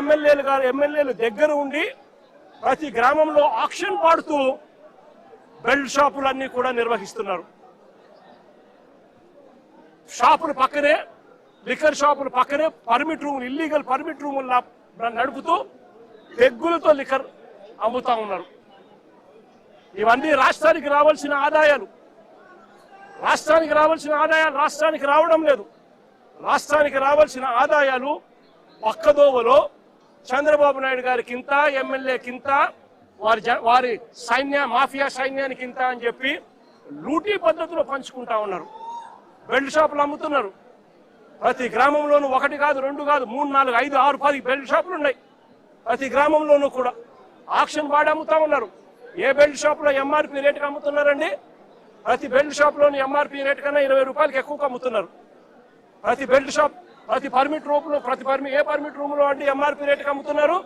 ఎమ్మెల్యేలు గారు ఎమ్మెల్యేలు దగ్గర ఉండి ప్రతి గ్రామంలో ఆక్షన్ పాడుతూ బెల్ట్ షాపులన్నీ కూడా నిర్వహిస్తున్నారు. షాపుల పక్కనే లిక్కర్ షాపుల పక్కనే పర్మిట్ రూమ్ ఇల్లీగల్ పర్మిట్ రూములు నడుపుతూ పెగ్గులతో లిక్కర్ అమ్ముతా ఉన్నారు. ఇవన్నీ రాష్ట్రానికి రావాల్సిన ఆదాయాలు. రాష్ట్రానికి రావాల్సిన ఆదాయాలు రాష్ట్రానికి రావడం లేదు. రాష్ట్రానికి రావాల్సిన ఆదాయాలు పక్కదోవలో చంద్రబాబు నాయుడు గారికి ఇంత ఎమ్మెల్యేకింత వారి జ- వారి సైన్య మాఫియా సైన్యానికి ఇంత అని చెప్పి లూటీ పద్ధతిలో పంచుకుంటా ఉన్నారు. బెల్ట్ షాపులు అమ్ముతున్నారు. ప్రతి గ్రామంలోనూ ఒకటి కాదు రెండు కాదు మూడు నాలుగు ఐదు ఆరు పది బెల్ట్ షాపులు ఉన్నాయి. ప్రతి గ్రామంలోనూ కూడా ఆక్షన్ బాడీ అమ్ముతా ఉన్నారు. ఏ బెల్ట్ షాపులో ఎంఆర్పి రేటుకి అమ్ముతున్నారండి? ప్రతి బెల్ట్ షాప్లోని ఎంఆర్పి రేటు కన్నా ఇరవై రూపాయలకి ఎక్కువగా అమ్ముతున్నారు. ప్రతి బెల్ట్ షాప్ ప్రతి పర్మిట్ రూమ్లో ప్రతి పర్మి ఏ పర్మిట్ రూమ్లో అంటే ఎంఆర్పి రేటుకి అమ్ముతున్నారు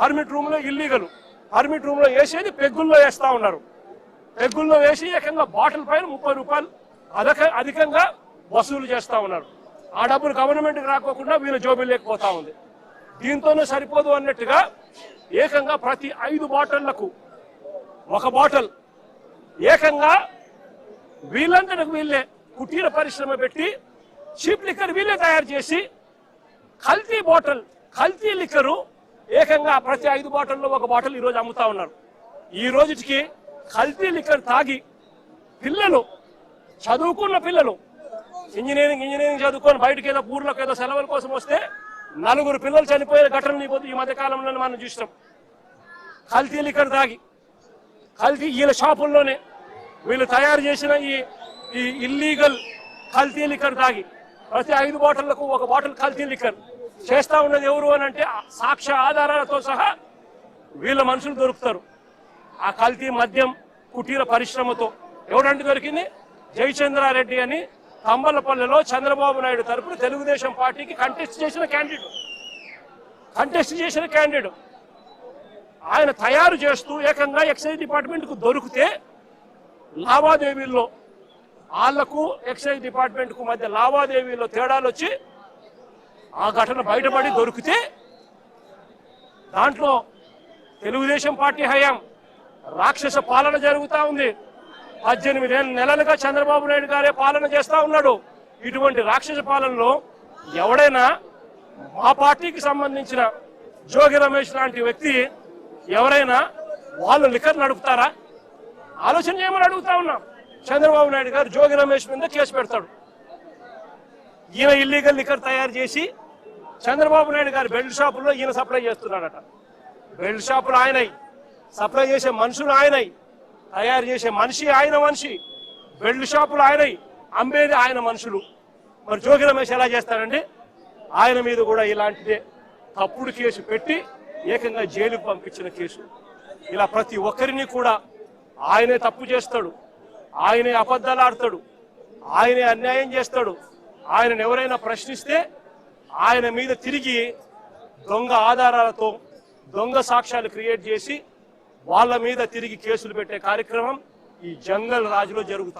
పర్మిట్ రూమ్లో ఇల్లీగల్. పర్మిట్ రూమ్లో వేసేది పెగ్గుల్లో వేస్తూ ఉన్నారు. పెగ్గుల్లో వేసి ఏకంగా బాటిల్ పైన ముప్పై రూపాయలు అదక అధికంగా వసూలు చేస్తూ ఉన్నారు. ఆ డబ్బులు గవర్నమెంట్కి రాకోకుండా వీళ్ళ జోబీ లేకపోతా ఉంది. దీంతోనే సరిపోదు అన్నట్టుగా ఏకంగా ప్రతి ఐదు బాటిళ్ళకు ఒక బాటిల్ ఏకంగా వీళ్ళంతటికి వీళ్ళే కుటీర పరిశ్రమ పెట్టి చీప్ లిక్కర్ వీళ్ళే తయారు చేసి కల్తీ బాటిల్ కల్తీ లిక్కరు ఏకంగా ప్రతి ఐదు బాటిల్లో ఒక బాటిల్ ఈరోజు అమ్ముతా ఉన్నారు. ఈ రోజుకి కల్తీ లిక్కర్ తాగి పిల్లలు చదువుకున్న పిల్లలు ఇంజనీరింగ్ ఇంజనీరింగ్ చదువుకొని బయటకు ఏదో ఊర్లోకి ఏదో సెలవుల కోసం వస్తే నలుగురు పిల్లలు చనిపోయిన ఘటనలు ఈ ఈ మధ్య కాలంలో మనం చూసినాం. కల్తీ లిక్కర్ తాగి కల్తీ వీళ్ళ షాపుల్లోనే వీళ్ళు తయారు చేసిన ఈ ఈ ఇల్లీగల్ కల్తీ లిక్కర్ తాగి ప్రతి ఐదు బాటిళ్ళకు ఒక బాటిల్ కల్తీ లిక్కర్ చేస్తా ఉన్నది ఎవరు అని అంటే సాక్ష్య ఆధారాలతో సహా వీళ్ళ మనుషులు దొరుకుతారు. ఆ కల్తీ మద్యం కుటీర పరిశ్రమతో ఎవరంటే దొరికింది? జయచంద్రారెడ్డి అని తంబలపల్లెలో చంద్రబాబు నాయుడు తరపున తెలుగుదేశం పార్టీకి కంటెస్ట్ చేసిన క్యాండిడేట్ కంటెస్ట్ చేసిన క్యాండిడేట్ ఆయన తయారు చేస్తూ ఏకంగా ఎక్సైజ్ డిపార్ట్మెంట్కు దొరికితే లావాదేవీల్లో వాళ్ళకు ఎక్సైజ్ డిపార్ట్మెంట్కు మధ్య లావాదేవీల్లో తేడాలు వచ్చి ఆ ఘటన బయటపడి దొరికితే దాంట్లో తెలుగుదేశం పార్టీ హయాం రాక్షస పాలన జరుగుతూ ఉంది. పద్దెనిమిది నెలలుగా చంద్రబాబు నాయుడు గారే పాలన చేస్తూ ఉన్నాడు. ఇటువంటి రాక్షస పాలనలో ఎవడైనా మా పార్టీకి సంబంధించిన జోగి రమేష్ లాంటి వ్యక్తి ఎవరైనా వాళ్ళు లిఖర్ నడుపుతారా ఆలోచన చేయమని అడుగుతా ఉన్నాం. చంద్రబాబు నాయుడు గారు జోగి రమేష్ మీద కేసు పెడతాడు. ఈయన ఇల్లీగల్ లిక్కర్ తయారు చేసి చంద్రబాబు నాయుడు గారు బెల్ట్ షాపుల్లో ఈయన సప్లై చేస్తున్నాడట. బెల్ట్ షాపులు ఆయనై. సప్లై చేసే మనుషులు ఆయనై. తయారు చేసే మనిషి ఆయన మనిషి. బెల్ట్ షాపులు ఆయనై. అమ్మేది ఆయన మనుషులు. మరి జోగి రమేష్ ఎలా చేస్తాడండి? ఆయన మీద కూడా ఇలాంటిదే తప్పుడు కేసు పెట్టి ఏకంగా జైలుకు పంపించిన కేసు. ఇలా ప్రతి ఒక్కరిని కూడా ఆయనే తప్పు చేస్తాడు. ఆయనే అబద్ధాలు ఆడతాడు. ఆయనే అన్యాయం చేస్తాడు. ఆయనను ఎవరైనా ప్రశ్నిస్తే ఆయన మీద తిరిగి దొంగ ఆధారాలతో దొంగ సాక్ష్యాలు క్రియేట్ చేసి వాళ్ళ మీద తిరిగి కేసులు పెట్టే కార్యక్రమం ఈ జంగల్ రాజులో జరుగుతుంది